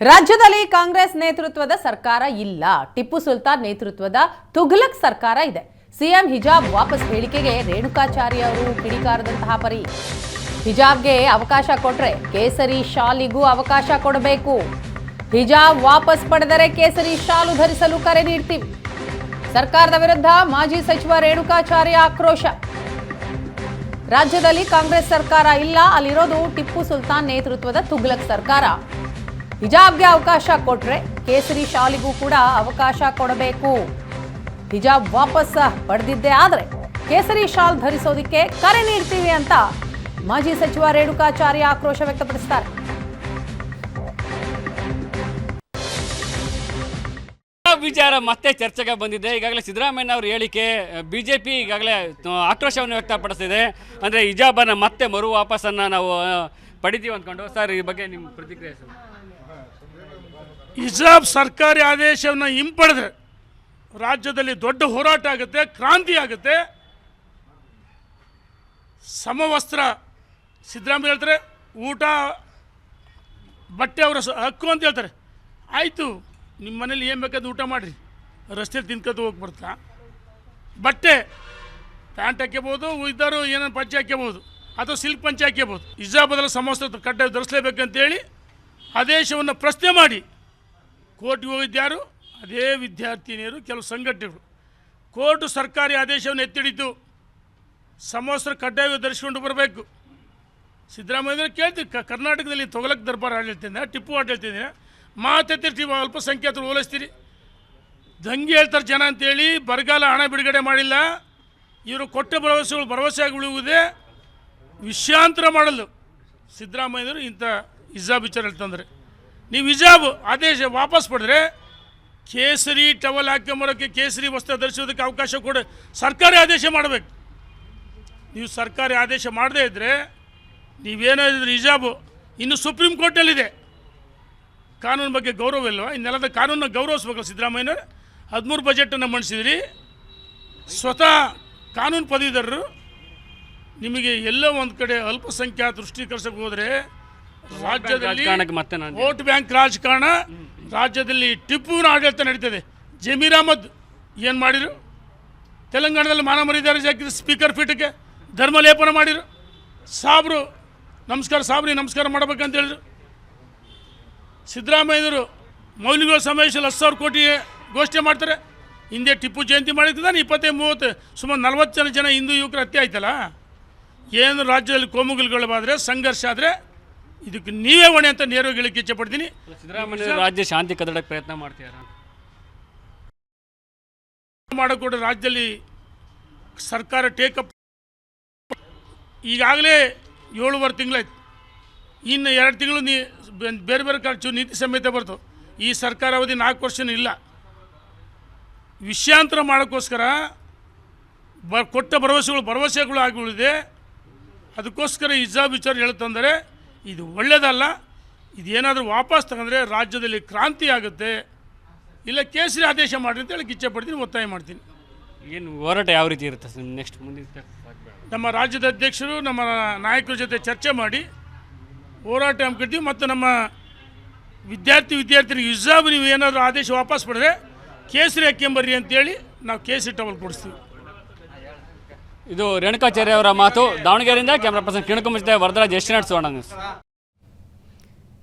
ರಾಜ್ಯದಲ್ಲಿ ಕಾಂಗ್ರೆಸ್ ನೇತೃತ್ವದ ಸರ್ಕಾರ ಇಲ್ಲ. ಟಿಪ್ಪು ಸುಲ್ತಾನ್ ನೇತೃತ್ವದ ತುಘಲಕ್ ಸರ್ಕಾರ ಇದೆ. ಸಿಎಂ ಹಿಜಾಬ್ ವಾಪಸ್ ಹೇಳಿಕೆಗೆ ರೇಣುಕಾಚಾರ್ಯ ಅವರು ಕಿಡಿಕಾರದಂತಹ ಪರಿ. ಹಿಜಾಬ್ಗೆ ಅವಕಾಶ ಕೊಟ್ರೆ ಕೇಸರಿ ಶಾಲಿಗೂ ಅವಕಾಶ ಕೊಡಬೇಕು. ಹಿಜಾಬ್ ವಾಪಸ್ ಪಡೆದರೆ ಕೇಸರಿ ಶಾಲು ಧರಿಸಲು ಕರೆ ನೀಡ್ತೀವಿ. ಸರ್ಕಾರದ ವಿರುದ್ಧ ಮಾಜಿ ಸಚಿವ ರೇಣುಕಾಚಾರ್ಯ ಆಕ್ರೋಶ. ರಾಜ್ಯದಲ್ಲಿ ಕಾಂಗ್ರೆಸ್ ಸರ್ಕಾರ ಇಲ್ಲ. ಅಲ್ಲಿರೋದು ಟಿಪ್ಪು ಸುಲ್ತಾನ್ ನೇತೃತ್ವದ ತುಘಲಕ್ ಸರ್ಕಾರ. ಹಿಜಾಬ್ಗೆ ಅವಕಾಶ ಕೊಟ್ರೆ ಕೇಸರಿ ಶಾಲಿಗೂ ಕೂಡ ಅವಕಾಶ ಕೊಡಬೇಕು. ಹಿಜಾಬ್ ವಾಪಸ್ ಪಡೆದಿದ್ದೆ ಆದರೆ ಕೇಸರಿ ಶಾಲ್ ಧರಿಸೋದಕ್ಕೆ ಕರೆ ನೀಡ್ತೀವಿ ಅಂತ ಮಾಜಿ ಸಚಿವ ರೇಣುಕಾಚಾರ್ಯ ಆಕ್ರೋಶ ವ್ಯಕ್ತಪಡಿಸ್ತಾರೆ. ವಿಚಾರ ಮತ್ತೆ ಚರ್ಚೆಗೆ ಬಂದಿದೆ. ಈಗಾಗಲೇ ಸಿದ್ದರಾಮಯ್ಯ ಅವರ ಹೇಳಿಕೆ, ಬಿಜೆಪಿ ಈಗಾಗಲೇ ಆಕ್ರೋಶವನ್ನು ವ್ಯಕ್ತಪಡಿಸಿದೆ ಅಂದರೆ ಹಿಜಾಬನ್ನು ಮತ್ತೆ ಮರು ವಾಪಸನ್ನು ನಾವು ಪಡಿತೀವಿ ಅಂದ್ಕೊಂಡು. ಸರ್, ಈ ಬಗ್ಗೆ ನಿಮ್ಮ ಪ್ರತಿಕ್ರಿಯೆ ಸರ್ ಹಿಜಾಬ್ ಸರ್ಕಾರಿ ಆದೇಶವನ್ನು ಹಿಂಪಡೆದ್ರೆ ರಾಜ್ಯದಲ್ಲಿ ದೊಡ್ಡ ಹೋರಾಟ ಆಗುತ್ತೆ, ಕ್ರಾಂತಿ ಆಗುತ್ತೆ. ಸಮವಸ್ತ್ರ, ಸಿದ್ದರಾಮಯ್ಯ ಹೇಳ್ತಾರೆ, ಊಟ, ಬಟ್ಟೆ ಅವರ ಹಕ್ಕು ಅಂತ ಹೇಳ್ತಾರೆ. ಆಯಿತು ನಿಮ್ಮ ಮನೇಲಿ ಏನು ಬೇಕಾದ್ರೆ ಊಟ ಮಾಡಿರಿ. ರಸ್ತೆಯಲ್ಲಿ ತಿನ್ಕೋದು ಹೋಗಿ ಬರ್ತಾ. ಬಟ್ಟೆ, ಪ್ಯಾಂಟ್ ಹಾಕ್ಯಬೋದು ಇದ್ದಾರು ಏನೇನು ಪಂಚೆ ಹಾಕ್ಯಬೋದು, ಅಥವಾ ಸಿಲ್ಕ್ ಪಂಚೆ ಹಾಕ್ಯಬೋದು. ಇಜಾಬ್ ಬದಲು ಸಮವಸ್ತ್ರ ಕಡ್ಡಾಯ ಧರಿಸಲೇಬೇಕಂತೇಳಿ ಆದೇಶವನ್ನು ಪ್ರಶ್ನೆ ಮಾಡಿ. ಕೋರ್ಟ್ಗೆ ಹೋಗಿದ್ದಾರು ಅದೇ ವಿದ್ಯಾರ್ಥಿನಿಯರು, ಕೆಲವು ಸಂಘಟನೆಗಳು. ಕೋರ್ಟು ಸರ್ಕಾರಿ ಆದೇಶವನ್ನು ಎತ್ತಿಡಿತು. ಸಮವಸ್ತ್ರ ಕಡ್ಡಾಯ ಧರಿಸ್ಕೊಂಡು ಬರಬೇಕು. ಸಿದ್ದರಾಮಯ್ಯ ಕೇಳ್ತೀವಿ ಕರ್ನಾಟಕದಲ್ಲಿ ತೊಗಲಕ್ ದರ್ಬಾರ್ ಆಡಳಿತಿದ್ದ ಟಿಪ್ಪು ಆಡಳಿತಿದ್ದೀನ ಮಾತೆತ್ತಿರ್ತೀವಿ ಅಲ್ಪಸಂಖ್ಯಾತರು ಹೋಲಿಸ್ತೀರಿ ದಂಗೆ ಹೇಳ್ತಾರೆ ಜನ ಅಂತೇಳಿ, ಬರಗಾಲ ಹಣ ಬಿಡುಗಡೆ ಮಾಡಿಲ್ಲ. ಇವರು ಕೊಟ್ಟ ಭರವಸೆಗಳು ಭರವಸೆಯಾಗಿ ಉಳಿಯುವುದೇ ವಿಷಯಾಂತರ ಮಾಡಲು ಸಿದ್ದರಾಮಯ್ಯವರು ಇಂಥ ಇಜ್ಜಾ ಹೇಳ್ತಂದ್ರೆ ನೀವು ಹಿಜಾಬ್ ಆದೇಶ ವಾಪಸ್ ಪಡೆದ್ರೆ ಕೇಸರಿ ಟವಲ್ ಹಾಕೊಂಬರೋಕ್ಕೆ ಕೇಸರಿ ವಸ್ತ್ರ ಧರಿಸೋದಕ್ಕೆ ಅವಕಾಶ ಕೊಡ ಸರ್ಕಾರಿ ಆದೇಶ ಮಾಡಬೇಕು. ನೀವು ಸರ್ಕಾರಿ ಆದೇಶ ಮಾಡದೇ ಇದ್ದರೆ ನೀವೇನಾದ್ರು ಹಿಜಾಬು ಇನ್ನು ಸುಪ್ರೀಂ ಕೋರ್ಟಲ್ಲಿದೆ. ಕಾನೂನು ಬಗ್ಗೆ ಗೌರವ ಇಲ್ವಾ? ಇನ್ನೆಲ್ಲದ ಕಾನೂನನ್ನ ಗೌರವಿಸ್ಬೇಕು ಸಿದ್ದರಾಮಯ್ಯನವರು. ಹದಿಮೂರು ಬಜೆಟನ್ನು ಮಂಡಿಸಿದ್ರಿ. ಸ್ವತಃ ಕಾನೂನು ಪದವೀಧರರು ನಿಮಗೆ ಎಲ್ಲೋ ಒಂದು ಕಡೆ ಅಲ್ಪಸಂಖ್ಯಾತ ದೃಷ್ಟೀಕರಿಸಕ್ಕೆ ಹೋದರೆ ರಾಜ್ಯದಲ್ಲಿ ಮತ್ತೆ ವೋಟ್ ಬ್ಯಾಂಕ್ ರಾಜಕಾರಣ ರಾಜ್ಯದಲ್ಲಿ ಟಿಪ್ಪುವಿನ ಆಡಳಿತ ನಡೀತದೆ. ಜಮೀರ್ ಅಹಮದ್ ಏನು ಮಾಡಿರು ತೆಲಂಗಾಣದಲ್ಲಿ ಮಾನ ಮರ್ಯಾದೆ ಹಾಕಿದ್ರು ಸ್ಪೀಕರ್ ಪೀಠಕ್ಕೆ ಧರ್ಮಲೇಪನ ಮಾಡಿದ್ರು. ಸಾಬ್ರು ನಮಸ್ಕಾರ ಸಾಬ್ರಿ ನಮಸ್ಕಾರ ಮಾಡಬೇಕಂತ ಹೇಳಿದ್ರು. ಸಿದ್ದರಾಮಯ್ಯರು ಮೌಲ್ಯಗಳ ಸಮಾವೇಶದಲ್ಲಿ ಹತ್ತು ಸಾವಿರ ಕೋಟಿ ಘೋಷಣೆ ಮಾಡ್ತಾರೆ. ಹಿಂದೆ ಟಿಪ್ಪು ಜಯಂತಿ ಮಾಡಿದ್ದಾನೆ ಇಪ್ಪತ್ತೈದು ಮೂವತ್ತು ಸುಮಾರು ನಲ್ವತ್ತು ಜನ ಜನ ಹಿಂದೂ ಯುವಕರು ಹತ್ಯೆ ಆಯ್ತಲ್ಲ? ಏನು ರಾಜ್ಯದಲ್ಲಿ ಕೋಮುಗಲ್ಗಳು ಬಾದ್ರೆ ಸಂಘರ್ಷ ಆದರೆ ಇದಕ್ಕೆ ನೀವೇ ಹೊಣೆ ಅಂತ ನೇರವಾಗಿ ಹೇಳಕ್ಕೆ ಇಚ್ಛೆಪಡ್ತೀನಿ ಸಿದ್ದರಾಮಯ್ಯ ರಾಜ್ಯ ಶಾಂತಿ ಕದಡಕ್ಕೆ ಪ್ರಯತ್ನ ಮಾಡ್ತಿದ್ದಾರೆ ಮಾಡಕೂಡ ರಾಜ್ಯದಲ್ಲಿ ಸರ್ಕಾರ ಟೇಕಪ್ ಈಗಾಗಲೇ ಏಳುವರೆ ತಿಂಗಳಾಯ್ತು. ಇನ್ನು ಎರಡು ತಿಂಗಳು ನೀ ಬೇರೆ ಬೇರೆ ಖರ್ಚು ನೀತಿ ಸಮೇತ ಬರ್ತು. ಈ ಸರ್ಕಾರ ಅವಧಿ ನಾಲ್ಕು ವರ್ಷನೂ ಇಲ್ಲ. ವಿಷಯಾಂತರ ಮಾಡೋಕ್ಕೋಸ್ಕರ ಬ ಕೊಟ್ಟ ಭರವಸೆಗಳು ಭರವಸೆಗಳು ಆಗಿ ಉಳಿದೆ ಅದಕ್ಕೋಸ್ಕರ ಇಜಾ ವಿಚಾರ ಹೇಳ್ತಂದರೆ ಇದು ಒಳ್ಳೆಯದಲ್ಲ ಇದೇನಾದರೂ ವಾಪಸ್ ತಗೊಂಡ್ರೆ ರಾಜ್ಯದಲ್ಲಿ ಕ್ರಾಂತಿ ಆಗುತ್ತೆ ಇಲ್ಲ ಕೇಸರಿ ಆದೇಶ ಮಾಡಿ ಅಂತ ಹೇಳಕ್ಕೆ ಇಚ್ಛೆ ಪಡ್ತೀನಿ ಒತ್ತಾಯ ಮಾಡ್ತೀನಿ ಏನು ಹೋರಾಟ ಯಾವ ರೀತಿ ಇರುತ್ತೆ ಸರ್ ನೆಕ್ಸ್ಟ್ ಮುಂದಿನ? ನಮ್ಮ ರಾಜ್ಯದ ಅಧ್ಯಕ್ಷರು ನಮ್ಮ ನಾಯಕರ ಜೊತೆ ಚರ್ಚೆ ಮಾಡಿ ಹೋರಾಟ ಹಮ್ಮಿಕೊಡ್ತೀವಿ ಮತ್ತು ನಮ್ಮ ವಿದ್ಯಾರ್ಥಿ ವಿದ್ಯಾರ್ಥಿನಿಗೆ ಯುಜಾಬ್ ನೀವು ಏನಾದರೂ ಆದೇಶ ವಾಪಸ್ ಪಡೆದ್ರೆ ಕೇಸರಿ ಹಾಕ್ಕೊಂಬರ್ರಿ ಅಂತೇಳಿ ನಾವು ಕೇಸರಿ ಟವಲ್ ಕೊಡಿಸ್ತೀವಿ ಇದು ರೇಣುಕಾಚಾರ್ಯ ಅವರ ಮಾತು. ದಾವಣಗೆರೆಯಿಂದ ಕ್ಯಾಮ್ರಾ ಪರ್ಸನ್ ಕಿಣಕು ಜೊತೆ ವರದರಾಜ್ ಎಷ್ಟು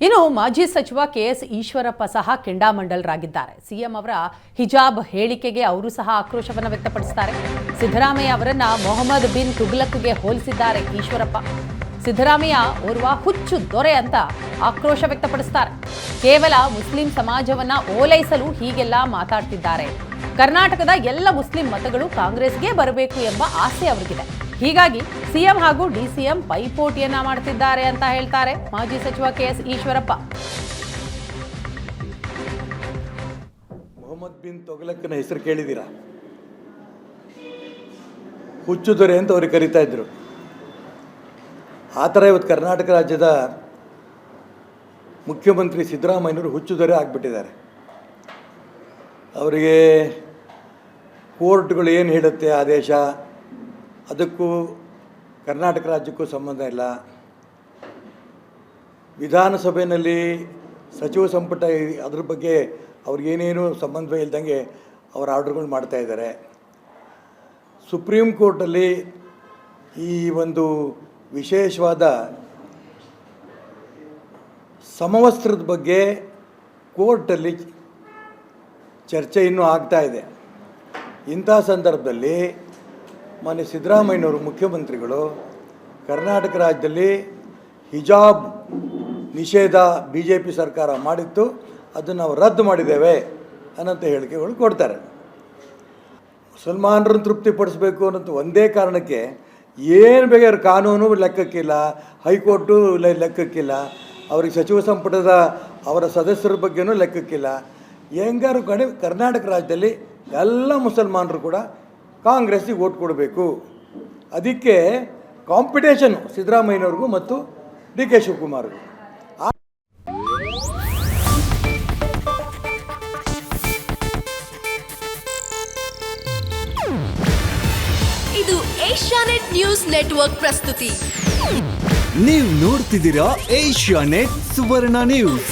ಇನ್ನು ಮಾಜಿ ಸಚಿವ ಕೆಎಸ್ ಈಶ್ವರಪ್ಪ ಸಹ ಕೆಂಡಾಮಂಡಲರಾಗಿದ್ದಾರೆ. ಸಿಎಂ ಅವರ ಹಿಜಾಬ್ ಹೇಳಿಕೆಗೆ ಅವರು ಸಹ ಆಕ್ರೋಶವನ್ನು ವ್ಯಕ್ತಪಡಿಸುತ್ತಾರೆ ಸಿದ್ದರಾಮಯ್ಯ ಅವರನ್ನ ಮೊಹಮ್ಮದ್ ಬಿನ್ ತುಗ್ಲಕ್ಗೆ ಹೋಲಿಸಿದ್ದಾರೆ ಈಶ್ವರಪ್ಪ. ಸಿದ್ದರಾಮಯ್ಯ ಓರ್ವ ಹುಚ್ಚು ದೊರೆ ಅಂತ ಆಕ್ರೋಶ ವ್ಯಕ್ತಪಡಿಸುತ್ತಾರೆ ಕೇವಲ ಮುಸ್ಲಿಂ ಸಮಾಜವನ್ನ ಓಲೈಸಲು ಹೀಗೆಲ್ಲ ಮಾತಾಡ್ತಿದ್ದಾರೆ. ಕರ್ನಾಟಕದ ಎಲ್ಲ ಮುಸ್ಲಿಂ ಮತಗಳು ಕಾಂಗ್ರೆಸ್ಗೆ ಬರಬೇಕು ಎಂಬ ಆಸೆ ಅವರಿಗಿದೆ. ಹೀಗಾಗಿ ಸಿಎಂ ಹಾಗೂ ಡಿಸಿಎಂ ಪೈಪೋಟಿಯನ್ನ ಮಾಡ್ತಿದ್ದಾರೆ ಅಂತ ಹೇಳ್ತಾರೆ ಮಾಜಿ ಸಚಿವ ಕೆಎಸ್ ಈಶ್ವರಪ್ಪ. ಮೊಹಮ್ಮದ್ ಬಿನ್ ತೊಗಲಕ್ಕನ ಹೆಸರು ಕೇಳಿದ್ದೀರಾ? ಹುಚ್ಚು ದೊರೆ ಅಂತ ಅವ್ರಿಗೆ ಕರಿತಾ ಇದ್ರು. ಆ ಥರ ಇವತ್ತು ಕರ್ನಾಟಕ ರಾಜ್ಯದ ಮುಖ್ಯಮಂತ್ರಿ ಸಿದ್ದರಾಮಯ್ಯನವರು ಹುಚ್ಚು ದೊರೆ ಆಗಿಬಿಟ್ಟಿದ್ದಾರೆ. ಅವರಿಗೆ ಕೋರ್ಟ್ಗಳು ಏನು ಹೇಳುತ್ತೆ ಆದೇಶ, ಅದಕ್ಕೂ ಕರ್ನಾಟಕ ರಾಜ್ಯಕ್ಕೂ ಸಂಬಂಧ ಇಲ್ಲ. ವಿಧಾನಸಭೆಯಲ್ಲಿ ಸಚಿವ ಸಂಪುಟ ಅದ್ರ ಬಗ್ಗೆ ಅವ್ರಿಗೇನೇನು ಸಂಬಂಧವೇ ಇಲ್ದಂಗೆ ಅವರ ಆರ್ಡರ್ಗಳು ಮಾಡ್ತಾ ಇದ್ದಾರೆ. ಸುಪ್ರೀಂ ಕೋರ್ಟಲ್ಲಿ ಈ ಒಂದು ವಿಶೇಷವಾದ ಸಮವಸ್ತ್ರದ ಬಗ್ಗೆ ಕೋರ್ಟಲ್ಲಿ ಚರ್ಚೆ ಇನ್ನೂ ಆಗ್ತಾ ಇದೆ. ಇಂಥ ಸಂದರ್ಭದಲ್ಲಿ ಮಾನ್ಯ ಸಿದ್ದರಾಮಯ್ಯನವರು ಮುಖ್ಯಮಂತ್ರಿಗಳು ಕರ್ನಾಟಕ ರಾಜ್ಯದಲ್ಲಿ ಹಿಜಾಬ್ ನಿಷೇಧ ಬಿ ಜೆ ಪಿ ಸರ್ಕಾರ ಮಾಡಿತ್ತು, ಅದನ್ನು ನಾವು ರದ್ದು ಮಾಡಿದ್ದೇವೆ ಅನ್ನಂಥ ಹೇಳಿಕೆಗಳು ಕೊಡ್ತಾರೆ. ಮುಸಲ್ಮಾನರನ್ನು ತೃಪ್ತಿಪಡಿಸಬೇಕು ಅನ್ನೋಂಥ ಒಂದೇ ಕಾರಣಕ್ಕೆ ಏನು ಬೇಕಾದ್ರೆ ಕಾನೂನು ಲೆಕ್ಕಕ್ಕಿಲ್ಲ, ಹೈಕೋರ್ಟು ಲೆಕ್ಕಕ್ಕಿಲ್ಲ, ಅವ್ರಿಗೆ ಸಚಿವ ಸಂಪುಟದ ಅವರ ಸದಸ್ಯರ ಬಗ್ಗೆನೂ ಲೆಕ್ಕಕ್ಕಿಲ್ಲ ಹೆಂಗಾರು ಕಡೆ ಕರ್ನಾಟಕ ರಾಜ್ಯದಲ್ಲಿ ಎಲ್ಲ ಮುಸಲ್ಮಾನರು ಕೂಡ ಕಾಂಗ್ರೆಸ್ಸಿಗೆ ಓಟ್ ಕೊಡಬೇಕು. ಅದಕ್ಕೆ ಕಾಂಪಿಟೇಷನ್ ಸಿದ್ದರಾಮಯ್ಯನವ್ರಿಗೂ ಮತ್ತು ಡಿ ಕೆ ಶಿವಕುಮಾರ್ಗೂ. ಇದು ಏಷ್ಯಾನೆಟ್ ನ್ಯೂಸ್ ನೆಟ್ವರ್ಕ್ ಪ್ರಸ್ತುತಿ. ನೀವು ನೋಡ್ತಿದ್ದೀರಾ ಏಷ್ಯಾ ನೆಟ್ ಸುವರ್ಣ ನ್ಯೂಸ್.